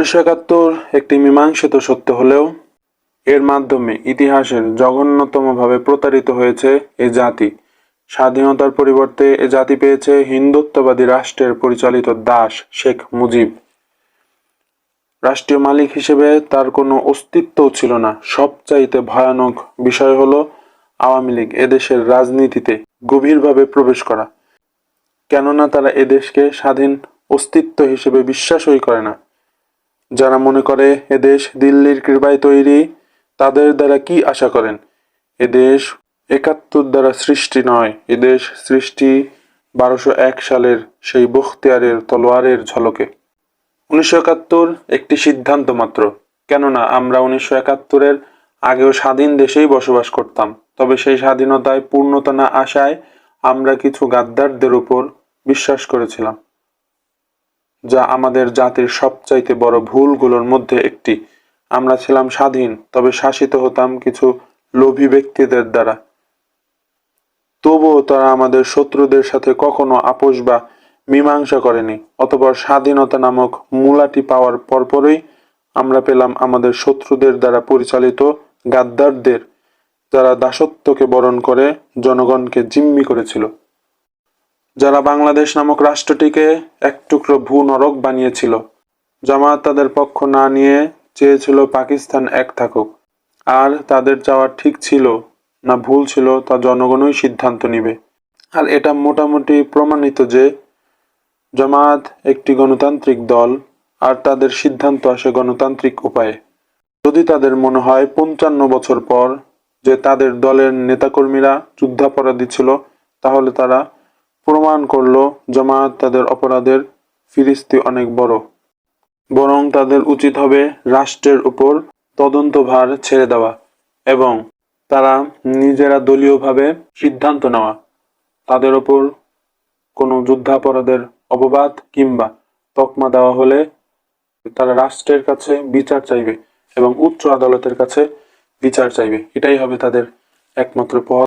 উনিশশো একাত্তর একটি মীমাংসিত সত্য হলেও, এর মাধ্যমে ইতিহাসের জঘন্যতমভাবে প্রতারিত হয়েছে এ জাতি। স্বাধীনতার পরিবর্তে এ জাতি পেয়েছে হিন্দুত্ববাদী রাষ্ট্রের পরিচালিত দাস শেখ মুজিব। রাষ্ট্রীয় মালিক হিসেবে তার কোনো অস্তিত্বও ছিল না। সবচাইতে ভয়ানক বিষয় হলো আওয়ামী লীগ এদেশের রাজনীতিতে গভীরভাবে প্রবেশ করা। কেননা তারা এদেশকে স্বাধীন অস্তিত্ব হিসেবে বিশ্বাসই করে না। যারা মনে করে এদেশ দিল্লির কৃপায় তৈরি, তাদের দ্বারা কি আশা করেন? এদেশ একাত্তর দ্বারা সৃষ্টি নয়। এদেশ সৃষ্টি বারোশো এক সালের সেই বখতিয়ারের তলোয়ারের ঝলকে। উনিশশো একাত্তর একটি সিদ্ধান্ত মাত্র। কেননা, আমরা উনিশশো একাত্তরের আগেও স্বাধীন দেশেই বসবাস করতাম। তবে সেই স্বাধীনতায় পূর্ণতা না আসায় আমরা কিছু গাদ্দারদের উপর বিশ্বাস করেছিলাম। যা আমাদের জাতির সবচাইতে বড় ভুলগুলোর মধ্যে একটি। আমরা ছিলাম স্বাধীন, তবে শাসিত হতাম কিছু লোভী ব্যক্তিদের দ্বারা। তবুও তারা আমাদের শত্রুদের সাথে কখনো আপোষ বা মীমাংসা করেনি, অতপর স্বাধীনতা নামক মূলাটি পাওয়ার পরপরই আমরা পেলাম আমাদের শত্রুদের দ্বারা পরিচালিত গাদ্দারদের, যারা দাসত্বকে বরণ করে জনগণকে জিম্মি করেছিল। যারা বাংলাদেশ নামক রাষ্ট্রটিকে এক টুকরো ভূ নরক বানিয়েছিল। জামায়াত তাদের পক্ষ না নিয়ে চেয়েছিল পাকিস্তান এক থাকুক। আর তাদের যাওয়া ঠিক ছিল না ভুল ছিল তা জনগণই সিদ্ধান্ত নিবে। আর এটা মোটামুটি প্রমাণিত যে জামায়াত একটি গণতান্ত্রিক দল আর তাদের সিদ্ধান্ত আসে গণতান্ত্রিক উপায়ে। যদি তাদের মনে হয় পঞ্চান্ন বছর পর যে তাদের দলের নেতাকর্মীরা যুদ্ধাপরাধী ছিল, তাহলে তারা প্রমাণ করল জামায়াত তাদের অপরাধের ফিরিস্তি অনেক বড়। বরং তাদের উচিত হবে রাষ্ট্রের উপর তদন্তভার ছেড়ে দেওয়া এবং তারা নিজেরা দলীয়ভাবে সিদ্ধান্ত নেওয়া। তাদের ওপর কোনো যুদ্ধাপরাধের অপবাদ কিংবা তকমা দেওয়া হলে তারা রাষ্ট্রের কাছে বিচার চাইবে এবং উচ্চ আদালতের কাছে বিচার চাইবে। এটাই হবে তাদের একমাত্র পথ।